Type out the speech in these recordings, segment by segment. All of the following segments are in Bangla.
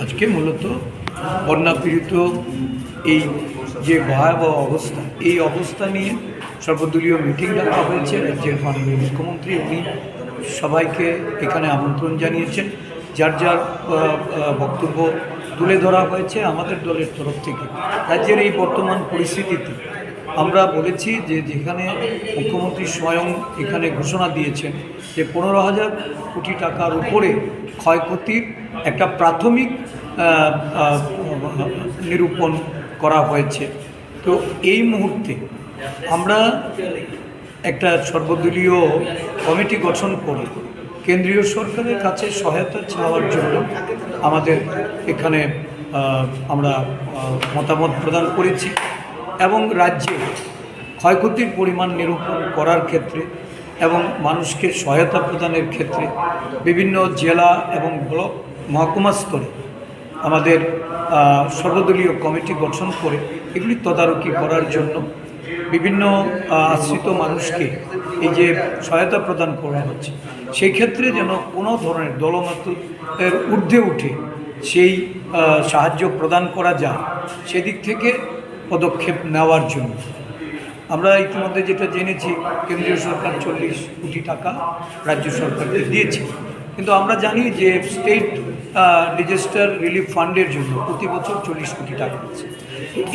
আজকে মূলত বন্যাপীড়িত এই যে ভয়াবহ অবস্থা, এই অবস্থা নিয়ে সর্বদলীয় মিটিং ডাকা হয়েছে। রাজ্যের মাননীয় মুখ্যমন্ত্রী উনি সবাইকে এখানে আমন্ত্রণ জানিয়েছেন। যার যার বক্তব্য তুলে ধরা হয়েছে আমাদের দলের তরফ থেকে। রাজ্যের এই বর্তমান পরিস্থিতিতে আমরা বলেছি যে যেখানে মুখ্যমন্ত্রী স্বয়ং এখানে ঘোষণা দিয়েছেন যে পনেরো হাজার কোটি টাকার উপরে ক্ষয়ক্ষতির একটা প্রাথমিক নিরূপণ করা হয়েছে। তো এই মুহূর্তে আমরা একটা সর্বদলীয় কমিটি গঠন করে কেন্দ্রীয় সরকারের কাছে সহায়তা চাওয়ার জন্য আমাদের এখানে আমরা মতামত প্রদান করেছি। এবং রাজ্যে ক্ষয়ক্ষতির পরিমাণ নিরূপণ করার ক্ষেত্রে এবং মানুষকে সহায়তা প্রদানের ক্ষেত্রে বিভিন্ন জেলা এবং ব্লক, মহকুমা স্তরে আমাদের সর্বদলীয় কমিটি গঠন করে এগুলি তদারকি করার জন্য বিভিন্ন আশ্রিত মানুষকে এই যে সহায়তা প্রদান করা হচ্ছে, সেই ক্ষেত্রে যেন কোনো ধরনের দলমতের ঊর্ধ্বে উঠে সেই সাহায্য প্রদান করা যায়, সেদিক থেকে পদক্ষেপ নেওয়ার জন্য। আমরা ইতিমধ্যে যেটা জেনেছি, কেন্দ্রীয় সরকার চল্লিশ কোটি টাকা রাজ্য সরকারকে দিয়েছে। কিন্তু আমরা জানি যে স্টেট ডিজাস্টার রিলিফ ফান্ডের জন্য প্রতি বছর চল্লিশ কোটি টাকা আছে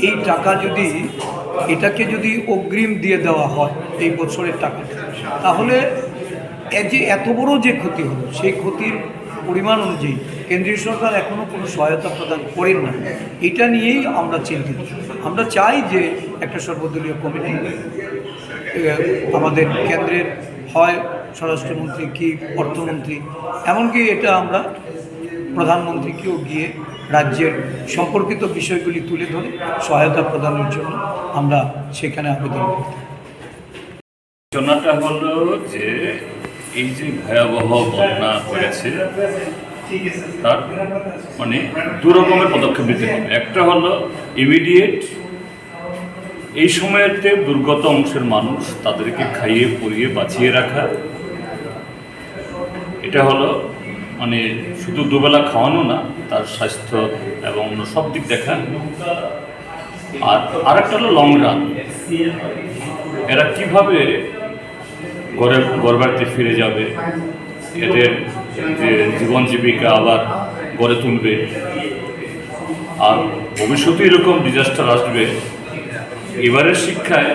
এই টাকা যদি, এটাকে যদি অগ্রিম দিয়ে দেওয়া হয় এই বছরের টাকা তাহলে যে এত বড় যে ক্ষতি হলো, সেই ক্ষতির পরিমাণ অনুযায়ী কেন্দ্রীয় সরকার এখনও কোনো সহায়তা প্রদান করেন না। এটা নিয়েই আমরা চিন্তিত। আমরা চাই যে একটা সর্বদলীয় কমিটি আমাদের কেন্দ্রের হয় স্বরাষ্ট্রমন্ত্রী কি অর্থমন্ত্রী, এমনকি এটা আমরা প্রধানমন্ত্রীকেও গিয়ে রাজ্যের সম্পর্কিত বিষয়গুলি তুলে ধরে সহায়তা প্রদানের জন্য আমরা সেখানে আবেদন করতে ঘটনাটা হলো যে এই যে ভয়াবহ বন্যা হয়েছে, তার মানে দু রকমের পদক্ষেপ নিতে হবে। একটা হলো ইমিডিয়েট এই সময়েতে দুর্গত অংশের মানুষ তাদেরকে খাইয়ে পরিয়ে বাঁচিয়ে রাখা। এটা হলো মানে শুধু দুবেলা খাওয়ানো না, তার স্বাস্থ্য এবং অন্য সব দিক দেখা আর আরেকটা হলো লং রান এরা কীভাবে ঘরে ঘরবাড়িতে ফিরে যাবে। এদের যে জীবন জীবিকা আবার গড়ে তুলবে। আর ভবিষ্যতে এরকম ডিজাস্টার আসবে, এবারের শিক্ষায়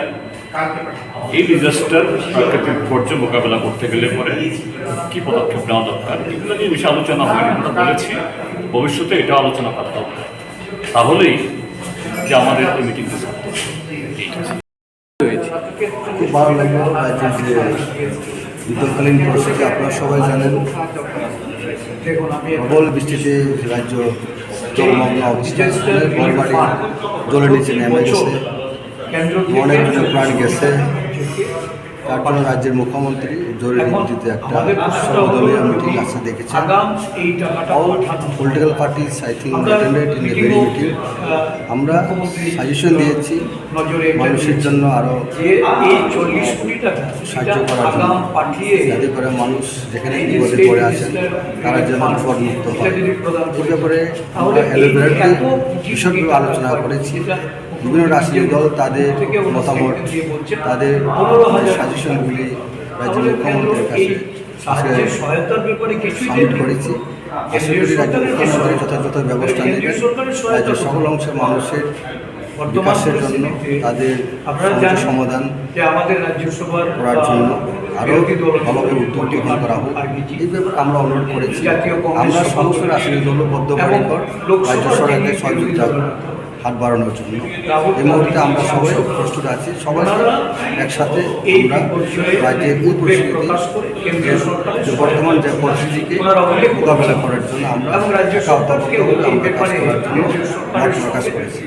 এই ডিজাস্টার প্রাকৃতিক বিপর্যয় মোকাবেলা করতে গেলে পরে কি পদক্ষেপ নেওয়া দরকার? এগুলো নিয়ে বেশি আলোচনা হয়নি, আমরা বলেছি ভবিষ্যতে এটা আলোচনা করা দরকার তাহলেই যে আমাদের এই মিটিংটা খুব ভালো লাগল। রাজ্যের যে বিতর্কালীন পরিস্থিতি আপনারা সবাই জানেন। প্রবল বৃষ্টিতে রাজ্য জলমগ্ন জলের নিচে নেমে গেছে। অনেকজনের প্রাণ গেছে। তার জন্য রাজ্যের মুখ্যমন্ত্রী জরুরি ভিত্তিতে একটা সর্বদলীয় মিটিং আছে দেখেছেন in the very meeting. আমরা সাজেশন দিয়েছি মানুষের জন্য আরও সাহায্য করার জন্য। যাতে করে মানুষ যেখানে বিপদে পড়ে আছেন তারা যেন বিপদমুক্ত হয়। এই ব্যাপারে আমরা elaborately বিষয়গুলো আলোচনা করেছি। বিভিন্ন রাজনৈতিক দল তাদের মতামত, তাদের সাজেশনগুলি রাজ্যের মুখ্যমন্ত্রীর কাছে যথাযথ ব্যবস্থা নিয়ে রাজ্যের সকল অংশের মানুষের বিকাশের জন্য পরিস্থিতিতে তাদের সমস্যার সমাধান যে আমাদের রাজ্যসভার করার জন্য আরও ভালোভাবে উদ্যোগ গ্রহণ করা হোক। এই ব্যাপারে আমরা অনুরোধ করেছি। আমরা সমস্ত সভাপতি রাজনৈতিক দল বদ্ধপরিকর রাজ্য সরকারকে সহযোগিতা হাত বাড়ানোর জন্য। এই মুহূর্তে আমরা সবাই। প্রস্তুত আছি। সবাই একসাথে আমরা রাজ্যের এই উদ্বেগ পরিস্থিতি প্রকাশ করে কেন্দ্রীয় সরকারের যে বর্তমান যে পরিস্থিতিকে মোকাবেলা করার জন্য আমরা কাজ করার জন্য মত প্রকাশ করেছি।